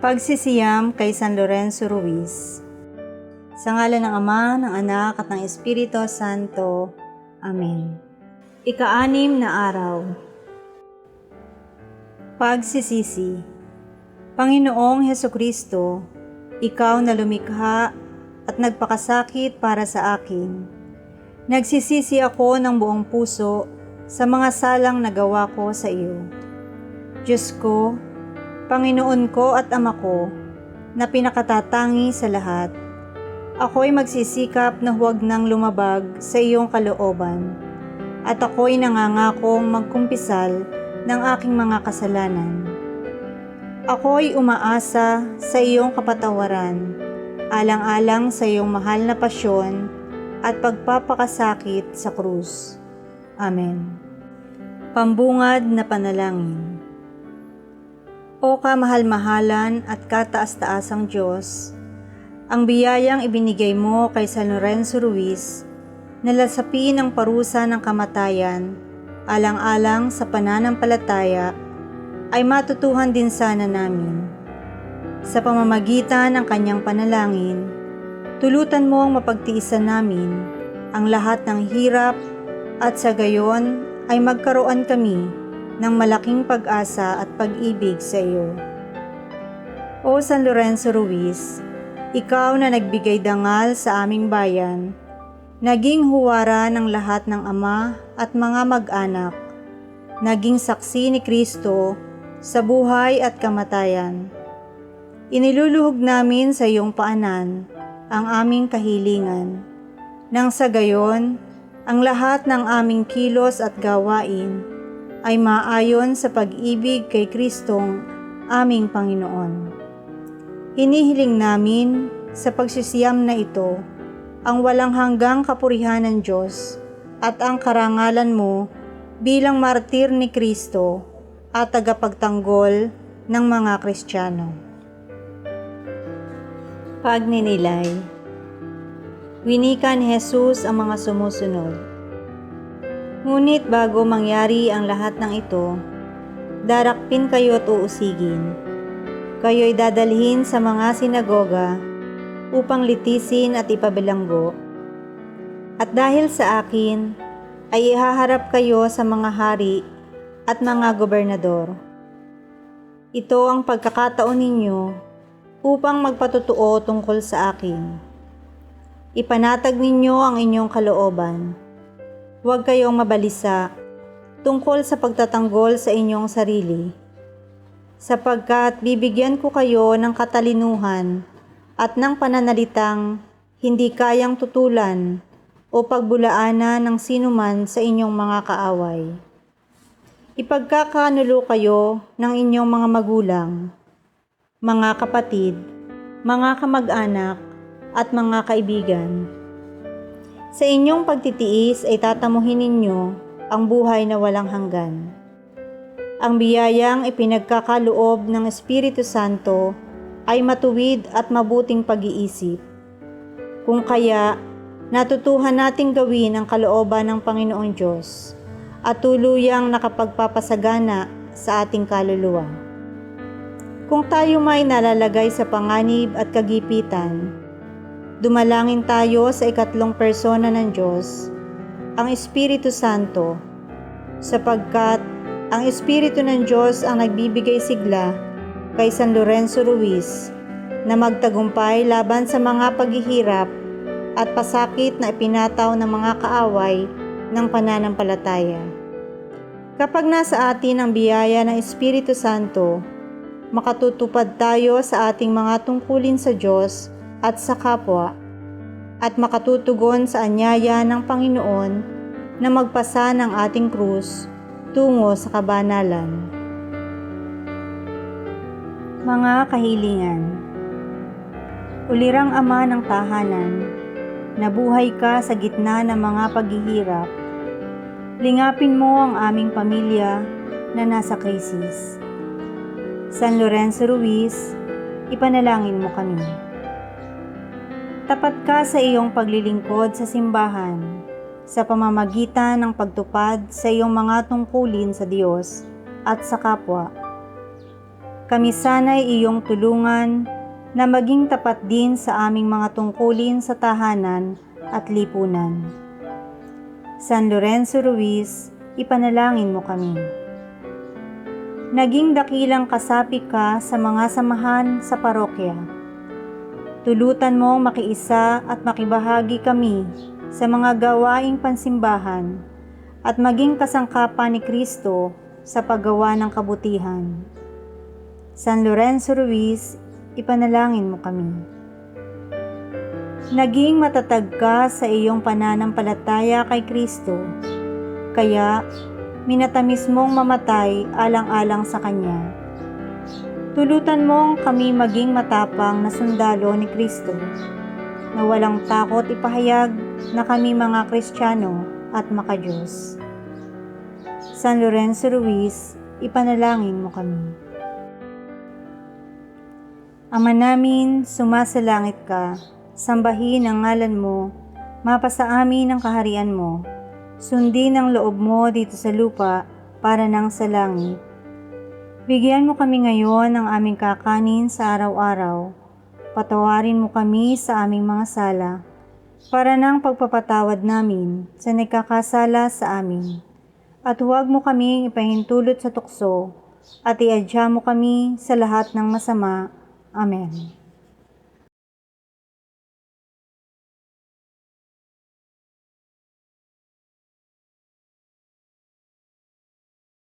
Pagsisiyam kay San Lorenzo Ruiz Sa ngala ng Ama, ng Anak at ng Espiritu Santo. Amen. Ika-anim na araw Pagsisisi Panginoong Heso Kristo, Ikaw na lumikha at nagpakasakit para sa akin. Nagsisisi ako ng buong puso sa mga salang nagawa ko sa iyo. Diyos ko, Panginoon ko at Ama ko, na pinakatatangi sa lahat, ako'y magsisikap na huwag nang lumabag sa iyong kalooban, at ako'y nangangakong magkumpisal ng aking mga kasalanan. Ako'y umaasa sa iyong kapatawaran, alang-alang sa iyong mahal na pasyon at pagpapakasakit sa krus. Amen. Pambungad na panalangin O kamahal-mahalan at kataas-taasang Diyos, ang biyayang ibinigay mo kay San Lorenzo Ruiz na lasapin ang parusa ng kamatayan alang-alang sa pananampalataya ay matutuhan din sana namin. Sa pamamagitan ng kanyang panalangin, tulutan mo ang mapagtiisan namin ang lahat ng hirap at sa gayon ay magkaroon kami ng malaking pag-asa at pag-ibig sa iyo. O San Lorenzo Ruiz, ikaw na nagbigay dangal sa aming bayan, naging huwara ng lahat ng ama at mga mag-anak, naging saksi ni Kristo sa buhay at kamatayan. Iniluluhog namin sa iyong paanan ang aming kahilingan, nang sa gayon, ang lahat ng aming kilos at gawain ay maayon sa pag-ibig kay Kristong aming Panginoon. Hinihiling namin sa pagsisiyam na ito ang walang hanggang kapurihan ng Diyos at ang karangalan mo bilang martir ni Kristo at tagapagtanggol ng mga Kristiyano. Pagninilay Winika ni Jesus ang mga sumusunod. Ngunit bago mangyari ang lahat ng ito, darakpin kayo at uusigin. Kayo'y dadalhin sa mga sinagoga upang litisin at ipabilanggo. At dahil sa akin, ay ihaharap kayo sa mga hari at mga gobernador. Ito ang pagkakataon ninyo upang magpatutuo tungkol sa akin. Ipanatag ninyo ang inyong kalooban Huwag kayong mabalisa. Tungkol sa pagtatanggol sa inyong sarili, sapagkat bibigyan ko kayo ng katalinuhan at ng pananalitang hindi kayang tutulan o pagbulaanan ng sinuman sa inyong mga kaaway. Ipagkakanulo kayo ng inyong mga magulang, mga kapatid, mga kamag-anak, at mga kaibigan sa inyong pagtitiis ay tatamuhin ninyo ang buhay na walang hanggan. Ang biyayang ipinagkakaloob ng Espiritu Santo ay matuwid at mabuting pag-iisip. Kung kaya, natutuhan nating gawin ang kalooban ng Panginoong Diyos at tuluyang nakapagpapasagana sa ating kaluluwa. Kung tayo may nalalagay sa panganib at kagipitan, Dumalangin tayo sa ikatlong persona ng Diyos, ang Espiritu Santo, sapagkat ang Espiritu ng Diyos ang nagbibigay sigla kay San Lorenzo Ruiz na magtagumpay laban sa mga paghihirap at pasakit na ipinataw ng mga kaaway ng pananampalataya. Kapag nasa atin ang biyaya ng Espiritu Santo, makatutupad tayo sa ating mga tungkulin sa Diyos at sa kapwa at makatutugon sa anyaya ng Panginoon na magpasa ng ating krus tungo sa kabanalan. Mga kahilingan Ulirang Ama ng tahanan, nabuhay ka sa gitna ng mga paghihirap. Lingapin mo ang aming pamilya na nasa krisis. San Lorenzo Ruiz, ipanalangin mo kami. Tapat ka sa iyong paglilingkod sa simbahan sa pamamagitan ng pagtupad sa iyong mga tungkulin sa Diyos at sa kapwa. kami sana'y iyong tulungan na maging tapat din sa aming mga tungkulin sa tahanan at lipunan. San Lorenzo Ruiz, ipanalangin mo kami. Naging dakilang kasapi ka sa mga samahan sa parokya. Tulutan mong makiisa at makibahagi kami sa mga gawaing pansimbahan at maging kasangkapan ni Kristo sa paggawa ng kabutihan. San Lorenzo Ruiz, ipanalangin mo kami. Naging matatag ka sa iyong pananampalataya kay Kristo, kaya minatamis mong mamatay alang-alang sa Kanya. Tulutan mong kami maging matapang na sundalo ni Kristo, na walang takot ipahayag na kami mga Kristiyano at makajos. San Lorenzo Ruiz, ipanalangin mo kami. Ama namin, sumasalangit ka, sambahin ang ngalan mo, mapasa amin ang kaharian mo, sundin ang loob mo dito sa lupa para nang sa langit. Bigyan mo kami ngayon ng aming kakanin sa araw-araw. Patawarin mo kami sa aming mga sala, para nang pagpapatawad namin sa nagkakasala sa amin. At huwag mo kaming ipahintulot sa tukso, at iadya mo kami sa lahat ng masama. Amen.